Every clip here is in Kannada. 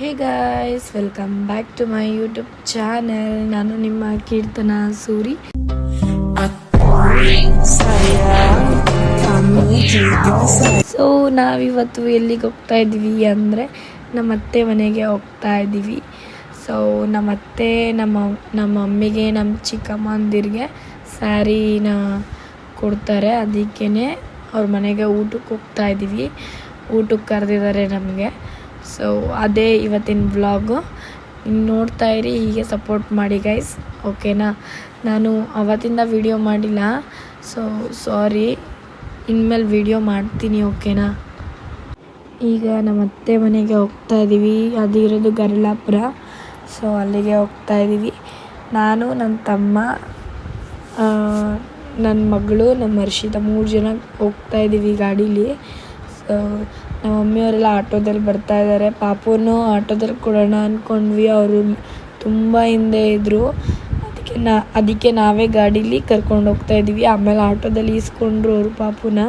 Hey guys welcome back to my YouTube channel ನಾನು ನಿಮ್ಮ ಕೀರ್ತನ ಸೂರಿ. ಸೊ ನಾವಿವತ್ತು ಎಲ್ಲಿಗೆ ಹೋಗ್ತಾ ಇದ್ದೀವಿ ಅಂದರೆ ನಮ್ಮ ಅತ್ತೆ ಮನೆಗೆ ಹೋಗ್ತಾ ಇದ್ದೀವಿ. ಸೊ ನಮ್ಮ ಅತ್ತೆ, ನಮ್ಮ ನಮ್ಮ ಮಮ್ಮಿಗೆ ನಮ್ಮ ಚಿಕ್ಕಮ್ಮಂದಿರಿಗೆ ಸ್ಯಾರಿನ ಕೊಡ್ತಾರೆ. ಅದಕ್ಕೇ ಅವ್ರ ಮನೆಗೆ ಊಟಕ್ಕೆ ಹೋಗ್ತಾ ಇದ್ದೀವಿ. ಊಟಕ್ಕೆ ಕರೆದಿದ್ದಾರೆ ನಮಗೆ. ಸೊ ಅದೇ ಇವತ್ತಿನ ವ್ಲಾಗು ಇನ್ನು ನೋಡ್ತಾ ಇರಿ, ಹೀಗೆ ಸಪೋರ್ಟ್ ಮಾಡಿ ಗೈಸ್ ಓಕೆನಾ ನಾನು ಅವತ್ತಿಂದ ವಿಡಿಯೋ ಮಾಡಿಲ್ಲ. ಸೊ ಸಾರಿ ಇನ್ಮೇಲೆ ವಿಡಿಯೋ ಮಾಡ್ತೀನಿ ಓಕೆನಾ ಈಗ ನಮ್ಮ ಅತ್ತೆ ಮನೆಗೆ ಹೋಗ್ತಾ ಇದ್ದೀವಿ ಅದು ಇರೋದು ಗರಳಾಪುರ. ಸೊ ಅಲ್ಲಿಗೆ ಹೋಗ್ತಾ ಇದ್ದೀವಿ ನಾನು ನನ್ನ ತಮ್ಮ ನನ್ನ ಮಗಳು, ನಮ್ಮ ಹರ್ಷಿತ ಮೂರು ಜನ ಹೋಗ್ತಾ ಇದ್ದೀವಿ ಗಾಡೀಲಿ. ಸೊ ನಮ್ಮ ಮಮ್ಮಿಯವರೆಲ್ಲ ಆಟೋದಲ್ಲಿ ಬರ್ತಾ ಇದ್ದಾರೆ. ಪಾಪುನು ಆಟೋದಲ್ಲಿ ಕೊಡೋಣ ಅಂದ್ಕೊಂಡ್ವಿ ಅವರು ತುಂಬ ಹಿಂದೆ ಇದ್ದರು ಅದಕ್ಕೆ ನಾ, ಅದಕ್ಕೆ ನಾವೇ ಗಾಡೀಲಿ ಕರ್ಕೊಂಡು ಹೋಗ್ತಾ ಇದ್ದೀವಿ. ಆಮೇಲೆ ಆಟೋದಲ್ಲಿ ಈಸ್ಕೊಂಡ್ರು ಅವರು ಪಾಪುನ.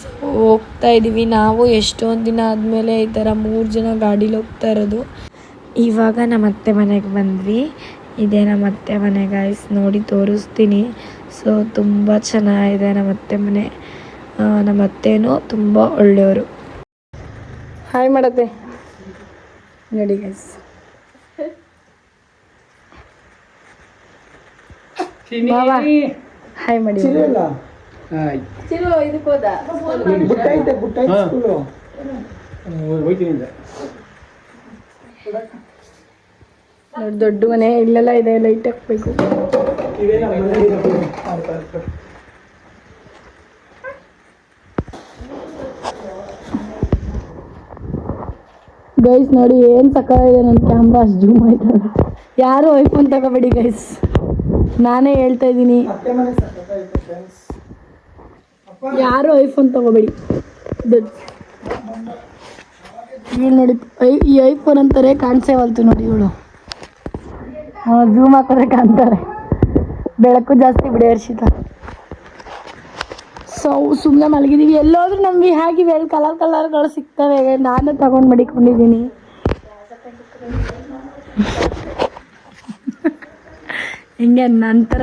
ಸೊ ಹೋಗ್ತಾ ಇದ್ದೀವಿ. ನಾವು ಎಷ್ಟೊಂದು ದಿನ ಆದಮೇಲೆ ಈ ಥರ ಮೂರು ಜನ ಗಾಡೀಲಿ ಹೋಗ್ತಾ ಇರೋದು. ಇವಾಗ ನಮ್ಮ ಅತ್ತೆ ಮನೆಗೆ ಬಂದ್ವಿ. ಇದೆ ನಮ್ಮ ಅತ್ತೆ ಮನೆ ಗಾಯ್ಸ್ ನೋಡಿ, ತೋರಿಸ್ತೀನಿ. ಸೊ ತುಂಬ ಚೆನ್ನಾಗಿದೆ ನಮ್ಮ ಅತ್ತೆ ಮನೆ. ನಮ್ಮ ಅತ್ತೆನೂ ತುಂಬ ಒಳ್ಳೆಯವರು. ಹಾಯ್ ಮಾಡತ್ತೆ ನೋಡಿ ಗೈಸ್ ಹಾಯ್ ಮಾಡಿ ನೋಡಿ ದೊಡ್ಡ ಮನೆ ಇಲ್ಲೆಲ್ಲ ಇದೆ ಲೈಟ್ ಹಾಕ್ಬೇಕು. ಗೈಸ್ ನೋಡಿ ಏನು ಸಕ್ಕತ್ತಾಗಿದೆ ನನ್ನ ಕ್ಯಾಮ್ರಾ ಜೂಮ್ ಆಯ್ತು ಯಾರು ಐಫೋನ್ ತಗೋಬೇಡಿ ಗೈಸ್ ನಾನೇ ಹೇಳ್ತಾ ಇದ್ದೀನಿ. ಯಾರು ಐಫೋನ್ ತಗೋಬೇಡಿ. ಇಲ್ಲಿ ನೋಡಿ, ಐ- ಈ ಐಫೋನ್ ಅಂತಾರೆ ಕಾಣಿಸೇವಲ್ತು ನೋಡಿ ಇವಳು. ಜೂಮ್ ಹಾಕಿದ್ರೆ ಕಾಣ್ತಾರೆ. ಬೆಳಕು ಜಾಸ್ತಿ ಬಿಡಿ ಹರ್ಷಿತ. ಸೊ ಸುಮ್ಮನೆ ಮಲಗಿದೀವಿ. ಎಲ್ಲೋದ್ರೂ ನಮಗೆ ಹಾಗೆ ಅಲ್ಲಿ ಕಲರ್ ಕಲರ್ಗಳು ಸಿಗ್ತವೆ. ನಾನು ತಗೊಂಡು ಮಡಿಕೊಂಡಿದ್ದೀನಿ. ಹಿಂಗೆ ನಂತರ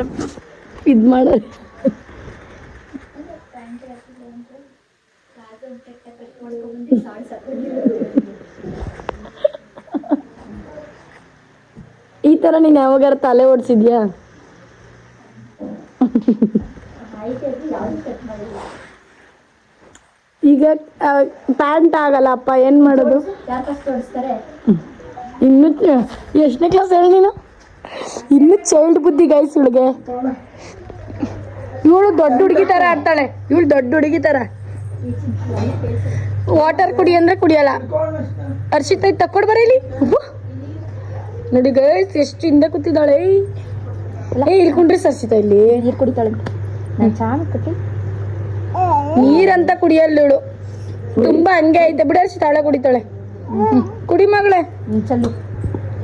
ಇದು ಮಾಡೋದು. ಈ ಥರ ನೀನು ಯಾವಾಗಾರ ತಲೆ ಓಡಿಸಿದ್ಯಾ? ಈಗ ಪ್ಯಾಂಟ್ ಆಗಲ್ಲ ಅಪ್ಪ ಏನು ಮಾಡೋದು? ಇನ್ನು, ಎಷ್ಟನೇ ಕ್ಲಾಸ್ ಹೇಳಿ ನೀನು? ಇನ್ನು ಚೈಲ್ಡ್ ಬುದ್ಧಿ ಗೈಸ್ ಇವಳಿಗೆ. ಇವಳು ದೊಡ್ಡ ಹುಡುಗಿ ಥರ ಆಡ್ತಾಳೆ ಇವಳು ದೊಡ್ಡ ಹುಡುಗಿ ಥರ ವಾಟರ್ ಕುಡಿ ಅಂದ್ರೆ ಕುಡಿಯಲ್ಲ. ಹರ್ಷಿತ ತಕ್ಕೊಡ್ ಬರೀಲಿ ನೋಡಿ ಗೈಸ್ ಎಷ್ಟು ಹಿಂದೆ ಕೂತಿದ್ದಾಳೆ. ಏ, ಇಲ್ಲಿ ಕುಂಡ್ರಿ ಇಲ್ಲಿ. ನೀರು ಕುಡಿತಾಳೆ. ನೀರಂತ ಕುಡಿಯಲ್ಲಳು ತುಂಬಾ ಹಂಗೆ ಐತೆ. ಬಿಡ ತಾಳೆ ಕುಡಿತಾಳೆ. ಕುಡಿ ಮಗಳೇ.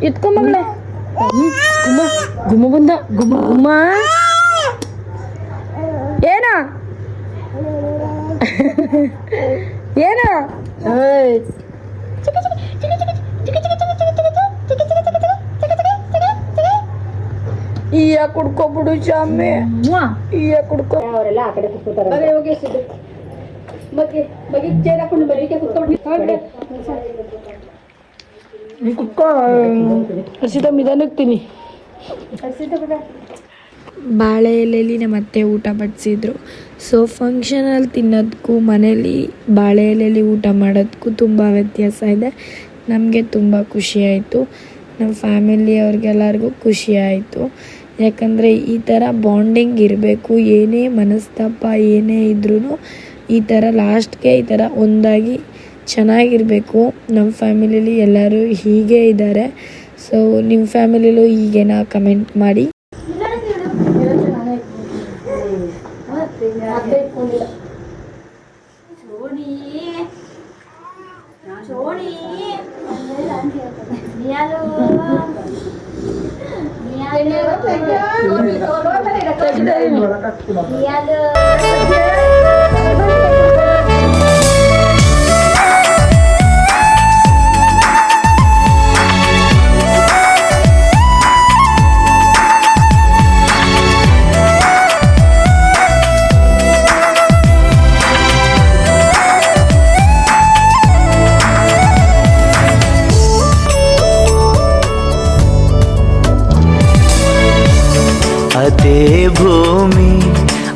ಇಟ್ಕೊ ಮಗಳೇ. ಗುಮ್ಮ ಗುಮ್ಮ ಬಂದ ಗುಮ್ಮ ಗುಮ್ಮ. ಏನ? ಏನ? ಈಯ ಕುಡ್ಕೊಬಿಡು ಶಾಮಿ. ಈಯ ಕುಡ್ಕೊ. ಅವರೆಲ್ಲ ಆ ಕಡೆ ಕುತ್ಕೋತಾರೆ ಅದೇ ಹೋಗಿ ಎಷ್ಟಿದೆ ಬಗ್ಗೆ ಬಗ್ಗೆ ಚೇರ್ ಹಾಕೊಂಡು ಬರೀಕೆ ಕುತ್ಕೊಂಡು ಕುತ್ಕೋ. ಹಸಿತ ಮಿದನಕ್ತೀನಿ ಬಾಳೆ ಎಲೆಯಲ್ಲಿ ನಮ್ಮ ಅತ್ತೆ ಊಟ ಬಡಿಸಿದ್ರು ಸೊ ಫಂಕ್ಷನಲ್ಲಿ ತಿನ್ನೋದಕ್ಕೂ ಮನೇಲಿ ಬಾಳೆ ಎಲೆಯಲ್ಲಿ ಊಟ ಮಾಡೋದಕ್ಕೂ ತುಂಬ ವ್ಯತ್ಯಾಸ ಇದೆ. ನಮಗೆ ತುಂಬ ಖುಷಿ ಆಯಿತು. ನಮ್ಮ ಫ್ಯಾಮಿಲಿ ಅವ್ರಿಗೆಲ್ಲರಿಗೂ ಖುಷಿ ಆಯಿತು. ಯಾಕಂದರೆ ಈ ಥರ ಬಾಂಡಿಂಗ್ ಇರಬೇಕು, ಏನೇ ಮನಸ್ತಾಪ, ಏನೇ ಇದ್ರೂ ಈ ಥರ ಲಾಸ್ಟ್ಗೆ ಈ ಥರ ಒಂದಾಗಿ ಚೆನ್ನಾಗಿರಬೇಕು. ನಮ್ಮ ಫ್ಯಾಮಿಲಿಲಿ ಎಲ್ಲರೂ ಹೀಗೆ ಇದ್ದಾರೆ ಸೊ ನಿಮ್ಮ ಫ್ಯಾಮಿಲಿಲೂ ಹೀಗೇನಾ ಕಮೆಂಟ್ ಮಾಡಿ? sudah. Iya deh.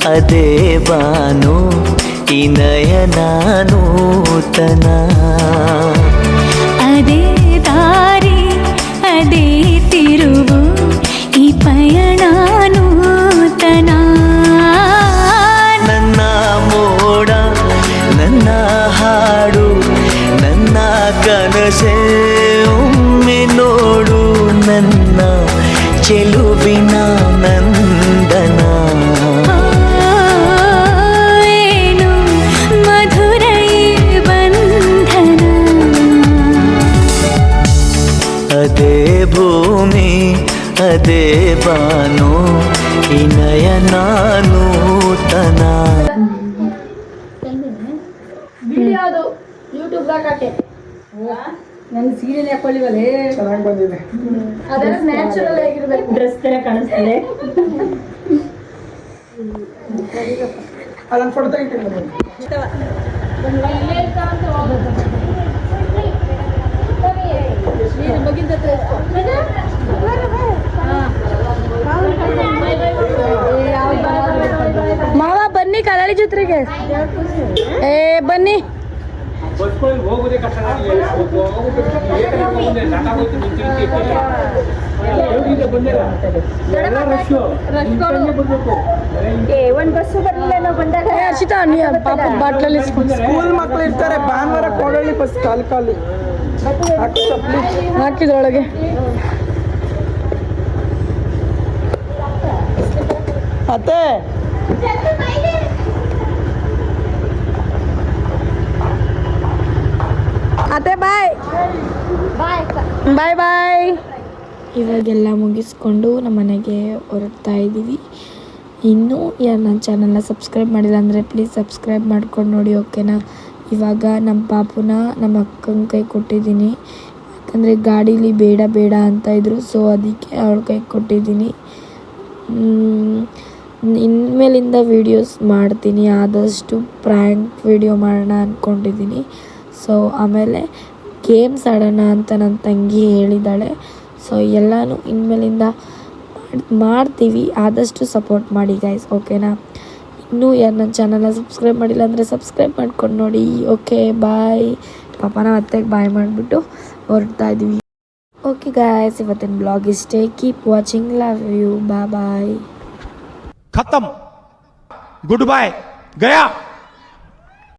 ಅದೇ ಬಾನು ಈ ನಯನ ನೂತನ ಅದೇ ಬಾನು ಈ ಯೂಟ್ಯೂಬ್ ನೂತನ ನನ್ ಸೀರಿಯಲ್ ಹಾಕೊಳ್ಳಿವಲ್ಲೇ ಚೆನ್ನಾಗಿ ಬಂದಿದೆ. ಡ್ರೆಸ್ ತರ ಕಾಣಿಸ್ತದೆ. ಅದನ್ನ ಫೋಟೋ ತೆಗಿತೀನಿ ಬನ್ನಿ. ಮಾವ ಬನ್ನಿ ಕರಾಳಿ ಜೊತೆಗೆ. ಏ ಬನ್ನಿ. ಹರ್ಷಿತಾ ನೀ ಪಾಪ ಬಾಟ್ಲಲ್ಲಿ ಸ್ಕೂಲ್ ಮಕ್ಳು ಇರ್ತಾರೆ ಭಾನುವಾರ ಕೊಡಲಿ ಬಸ್ ಕಾಲು ಕಾಲು. ಹಾಕಿದ್ರೊಳಗೆ ಅತ್ತೆ. ಅತ್ತೆ ಬಾಯ್ ಬಾಯ್ ಬಾಯ್ ಇವಾಗೆಲ್ಲ ಮುಗಿಸ್ಕೊಂಡು ನಮ್ಮ ಮನೆಗೆ ಹೊರಡ್ತಾ ಇದ್ದೀವಿ. ಇನ್ನೂ ಯಾರು ನನ್ನ ಚಾನಲ್ನ ಸಬ್ಸ್ಕ್ರೈಬ್ ಮಾಡಿಲ್ಲ ಅಂದರೆ ಪ್ಲೀಸ್ ಸಬ್ಸ್ಕ್ರೈಬ್ ಮಾಡ್ಕೊಂಡು ನೋಡಿ ಓಕೆನಾ ಇವಾಗ ನಮ್ಮ ಪಾಪುನ, ನಮ್ಮ ಅಕ್ಕನ ಕೈ ಕೊಟ್ಟಿದ್ದೀನಿ. ಯಾಕಂದರೆ ಗಾಡೀಲಿ ಬೇಡ ಬೇಡ ಅಂತ ಇದ್ರು ಸೊ ಅದಕ್ಕೆ ಅವಳ ಕೈ ಕೊಟ್ಟಿದ್ದೀನಿ. ಇನ್ಮೇಲಿಂದ ವೀಡಿಯೋಸ್ ಮಾಡ್ತೀನಿ. ಆದಷ್ಟು ಪ್ರ್ಯಾಂಕ್ ವೀಡಿಯೋ ಮಾಡೋಣ ಅಂದ್ಕೊಂಡಿದ್ದೀನಿ ಸೊ ಆಮೇಲೆ ಗೇಮ್ಸ್ ಆಡೋಣ ಅಂತ ನನ್ನ ತಂಗಿ ಹೇಳಿದ್ದಾಳೆ ಸೊ ಎಲ್ಲನೂ ಇನ್ಮೇಲಿಂದ ಮಾಡ್- ಮಾಡ್ತೀವಿ. ಆದಷ್ಟು ಸಪೋರ್ಟ್ ಮಾಡಿ ಗೈಸ್ ಓಕೆನಾ ಇನ್ನೂ ಯಾರು ನನ್ನ ಚಾನಲ್ನ ಸಬ್ಸ್ಕ್ರೈಬ್ ಮಾಡಿಲ್ಲ ಅಂದರೆ ಸಬ್ಸ್ಕ್ರೈಬ್ ಮಾಡ್ಕೊಂಡು ನೋಡಿ ಓಕೆ ಬಾಯ್ ಪಾಪನ ಮತ್ತೆ ಬಾಯ್ ಮಾಡಿಬಿಟ್ಟು ಹೊರಡ್ತಾ ಇದ್ದೀವಿ ಓಕೆ ಗಾಯ್ಸ್ ಇವತ್ತಿನ ಬ್ಲಾಗ್ ಇಷ್ಟೇ. ಕೀಪ್ ವಾಚಿಂಗ್ ಲವ್ ಯು ಬಾ ಬಾಯ್ खत्म। गुड बाय गया।